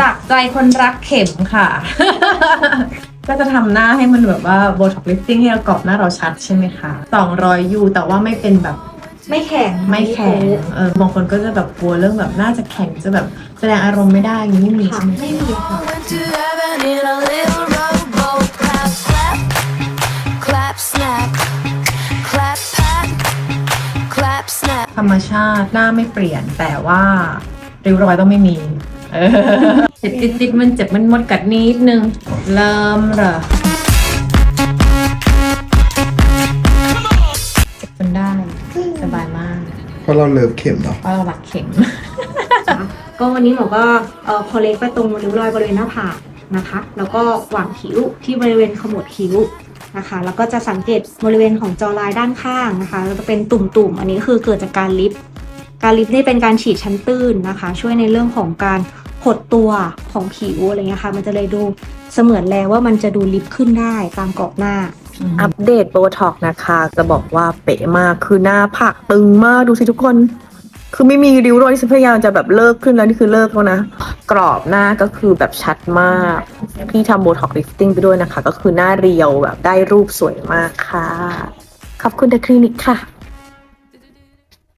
จากใจคนรักเข็มค่ะ ก็จะทำหน้าให้มันแบบว่าโบท็อกลิฟติ้งให้เรากรอบหน้าเราชัดใช่ไหมคะสองรอยยูแต่ว่าไม่เป็นแบบไม่แข็งไม่แข็งเออบางคนก็จะแบบกลัวเรื่องแบบหน้าจะแข็งจะแบบแสดงอารมณ์ไม่ได้อย่างนี้ไม่มีค่ะใช่ไหมไม่มีค่ะ Went to heaven in a little rowboat. Clap, clap, clap, snap, clap, pat, clap, snap. ธรรมชาติหน้าไม่เปลี่ยนแต่ว่าริ้วรอยต้องไม่มี เออเจ็บติดติดๆมันเจ็บมันมดกัดนิดนึงเริ่มเหรอเจ็บจนได้สบายมาก เพราะเราเลิฟเข็มเนาะเพราะเรารักเข็ม ก็วันนี้หมอก็เอ่อคอเล็กไปตรงริ้วรอยบริเวณหน้าผากนะคะ แล้วก็หว่างคิ้วที่บริเวณขมวดคิ้วนะคะ แล้วก็จะสังเกตบริเวณของจอลายด้านข้างนะคะแล้วจะเป็นตุ่มๆ อันนี้คือเกิดจากการลิฟต์ การลิฟต์นี่เป็นการฉีดชั้นตื้นนะคะ ช่วยในเรื่องของการหดตัวของผิวอะไรเงี้ยค่ะ มันจะเลยดูเสมือนแล้วว่ามันจะดูลิฟต์ขึ้นได้ตามกรอบหน้า อัปเดตโบท็อกนะคะ จะบอกว่าเป๊ะมากคือหน้าผากตึงมากดูสิทุกคน คือไม่มีริ้วรอยที่ฉัพยายามจะแบบเลิกขึ้นแล้วนี่คือเลิกแล้วนะ กรอบหน้าก็คือแบบชัดมากพี่ทำโบท็อกลิฟติ้งไปด้วยนะคะ ก็คือหน้าเรียวแบบได้รูปสวยมากค่ะขอบคุณเดอะคลินิกค่ะ